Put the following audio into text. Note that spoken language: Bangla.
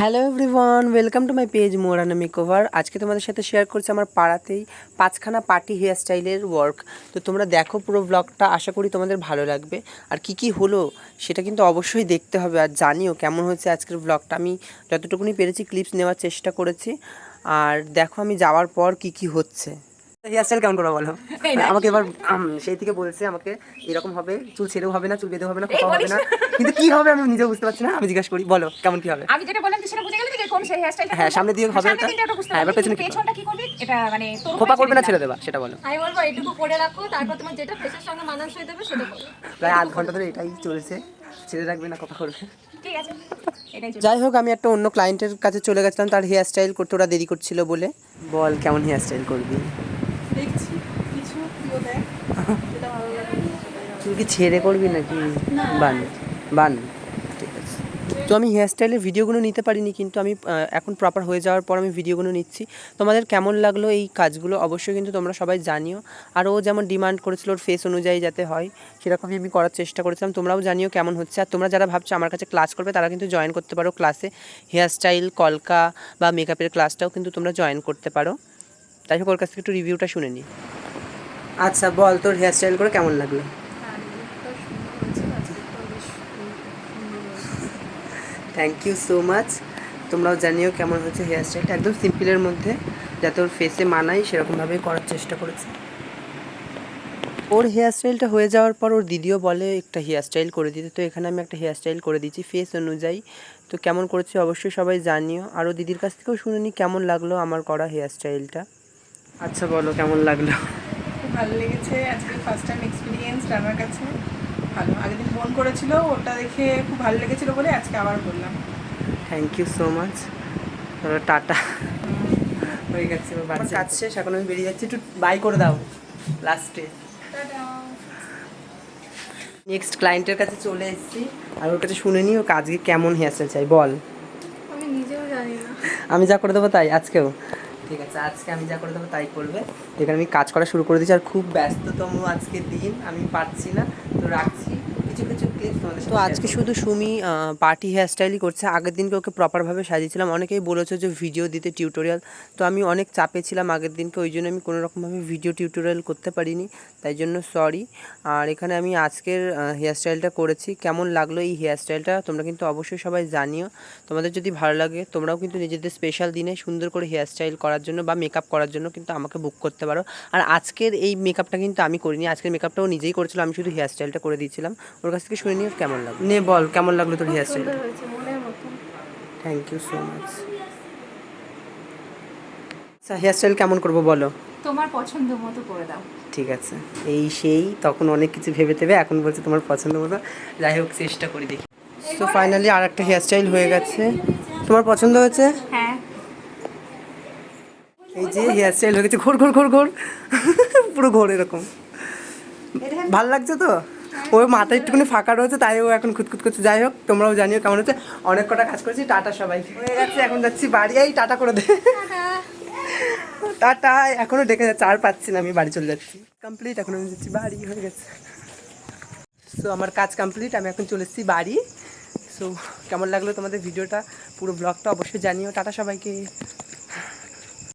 Hello everyone welcome to my page Morana makeover আজকে তোমাদের সাথে শেয়ার করছি আমার পাড়াতেই পাঁচখানা পার্টি হেয়ার স্টাইলের ওয়ার্ক তো তোমরা দেখো পুরো ব্লগটা আশা করি তোমাদের ভালো লাগবে। আর কি কি হলো, সেটা কিন্তু অবশ্যই দেখতে হবে আর জানিও কেমন হয়েছে আজকের ব্লগটা আমি যতটুকুনি পেরেছি ক্লিপস নেওয়ার চেষ্টা করেছি। আর দেখো আমি যাওয়ার পর কি কি হচ্ছে। হেয়ার স্টাইল কেমন করব বলো? আমাকে এবার সেই থেকে বলছে আমাকে এরকম হবে চুল ছেড়েও হবে না চুল বেঁধেও হবে না খোপা হবে না। কিন্তু কি হবে আমি নিজেও বুঝতে পারছি না আমি জিজ্ঞাসা করি বলো কেমন কি হবে? আমি যেটা বললাম সেটা বুঝে গেলি কোন সেই হেয়ারস্টাইলটা হ্যাঁ, সামনে দিয়ে হবে এটা। হ্যাঁ, এবার পেছনে কি পেছনটা কি করবি? এটা মানে খোপা করবে না ছেড়ে দিবি। সেটা বলো। আমি বলব এটুকু করে রাখো তারপর তোমার যেটা ফেসের সঙ্গে মানানসই দেবে সেটা করো। প্রায় আধ ঘণ্টা ধরে এটাই চলছে ছেড়ে রাখবে না খোপা করবে। ঠিক আছে যাই হোক আমি একটা অন্য ক্লায়েন্টের কাছে চলে গেছিলাম তার হেয়ার স্টাইল করতে ওরা দেরি করছিল বলে। বল কেমন হেয়ার স্টাইল করবি? দেখছি কিছু প্রিয় দেখ যেটা ভালো লাগে। তুই কি ছেড়ে করবি নাকি? বান বান ঠিক আছে। তো আমি হেয়ার স্টাইলের ভিডিওগুলো নিতে পারিনি কিন্তু আমি এখন প্রপার হয়ে যাওয়ার পর আমি ভিডিওগুলো নিচ্ছি। তোমাদের কেমন লাগল এই কাজগুলো? অবশ্যই কিন্তু তোমরা সবাই জানিও। আর ও যেমন ডিমান্ড করেছিল ওর ফেস অনুযায়ী যাতে হয় সেরকমই আমি করার চেষ্টা করেছিলাম। তোমরাও জানিও কেমন হচ্ছে। আর তোমরা যারা ভাবছ আমার কাছে ক্লাস করবে তারা কিন্তু জয়েন করতে পারো ক্লাসে হেয়ার স্টাইল কলকা বা মেকআপের ক্লাসটাও কিন্তু তোমরা জয়েন করতে পারো। তাই হোক, ওর কাছ থেকে একটু রিভিউটা শুনে নিই আচ্ছা বল, তোর হেয়ার স্টাইল করে কেমন লাগল? থ্যাংক ইউ সো মাচ তোমরাও জানিও কেমন হচ্ছে হেয়ার স্টাইলটা একদম সিম্পলের মধ্যে, যাতে ওর ফেসে মানায়, সেরকমভাবেই করার চেষ্টা করেছে। ওর হেয়ার স্টাইলটা হয়ে যাওয়ার পর ওর দিদিও বলে, একটা হেয়ার স্টাইল করে দিতে। তো এখানে আমি একটা হেয়ার স্টাইল করে দিয়েছি ফেস অনুযায়ী। তো কেমন করেছে অবশ্যই সবাই জানিও। আর ও দিদির কাছ থেকেও শুনে কেমন লাগল আমার করা হেয়ার স্টাইলটা আচ্ছা বলো কেমন লাগল? খুব ভালো লেগেছে। আজকে ফার্স্ট টাইম এক্সপিরিয়েন্স আমার কাছে। ভালো। আগের দিন ফোন করেছিল ওটা দেখে খুব ভালো লেগেছিল বলে আজকে আবার বললাম। Thank you so much tata tata. হয়ে গেছে আমার কাজ শেষ এখন আমি বেরিয়ে যাচ্ছি। একটু বাই করে দাও লাস্টে নেক্সট ক্লায়েন্টের কাছে চলে এসেছি। আর ওর কাছে শুনে নিই ও আজকে কেমন হেয়ার স্টাইল চাই বল। আমি নিজেও জানি না। আমি যা করে দেবো তাই আজকেও। ঠিক আছে, আজকে আমি যা করে দেবো তাই করবে। এখানে আমি কাজ করা শুরু করে দিয়েছি আর খুব ব্যস্ততম আজকে দিন, আমি পারছি না, তো রাখছি। তো আজকে শুধু সুমি পার্টি হেয়ার স্টাইলই করছে আগের দিনকে ওকে প্রপারভাবে সাজিয়েছিলাম অনেকেই বলেছে যে ভিডিও দিতে টিউটোরিয়াল তো আমি অনেক চাপে ছিলাম আগের দিনকে ওই জন্য আমি কোনো রকমভাবে ভিডিও টিউটোরিয়াল করতে পারিনি তাই জন্য সরি আর এখানে আমি আজকের হেয়ার স্টাইলটা করেছি কেমন লাগল এই হেয়ার স্টাইলটা তোমরা কিন্তু অবশ্যই সবাই জানিও তোমাদের যদি ভালো লাগে তোমরাও কিন্তু নিজেদের স্পেশাল দিনে সুন্দর করে হেয়ার স্টাইল করার জন্য বা মেকআপ করার জন্য কিন্তু আমাকে বুক করতে পারো আর আজকের এই মেকআপটা কিন্তু আমি করিনি আজকের মেকআপটাও নিজেই করেছিলাম আমি শুধু হেয়ার স্টাইলটা করে দিয়েছিলাম ওর কাছ থেকে শুনে নিও কেমন লাগল। নে বল কেমন লাগল তোর hair style thank you so much আচ্ছা হেয়ার স্টাইল কেমন করব বলো? তোমার পছন্দ মতো করে দাও। ঠিক আছে। এই সেই তখন অনেক কিছু ভেবে দেবে এখন বলছে তোমার পছন্দ মতো। যাই হোক চেষ্টা করি দেখি। সো ফাইনালি আর একটা হেয়ার স্টাইল হয়ে গেছে। তোমার পছন্দ হয়েছে? হ্যাঁ। এই যে হেয়ার স্টাইল হয়ে গেছে ঘোর ঘোর ঘোর ঘোর। পুরো ঘোর এরকম। ভালো লাগছে তো? ওই মাথায় একটুখানি ফাঁকা রয়েছে, তাই ও এখন খুঁতখুত করছে। যাই হোক, তোমরাও জানিও কেমন হচ্ছে। অনেক কটা কাজ করেছি, টাটা সবাই। হয়ে গেছে, এখন যাচ্ছি বাড়ি। এই, টাটা করে দে। টাটা, এখনও ডেকে যাচ্ছে, আর পাচ্ছি না, আমি বাড়ি চলে যাচ্ছি। কমপ্লিট এখন আমি যাচ্ছি বাড়ি, হয়ে গেছে। সো আমার কাজ কমপ্লিট আমি এখন চলে এসেছি বাড়ি। সো কেমন লাগল তোমাদের ভিডিওটা? পুরো ব্লগটা অবশ্যই জানিও। টাটা সবাইকে।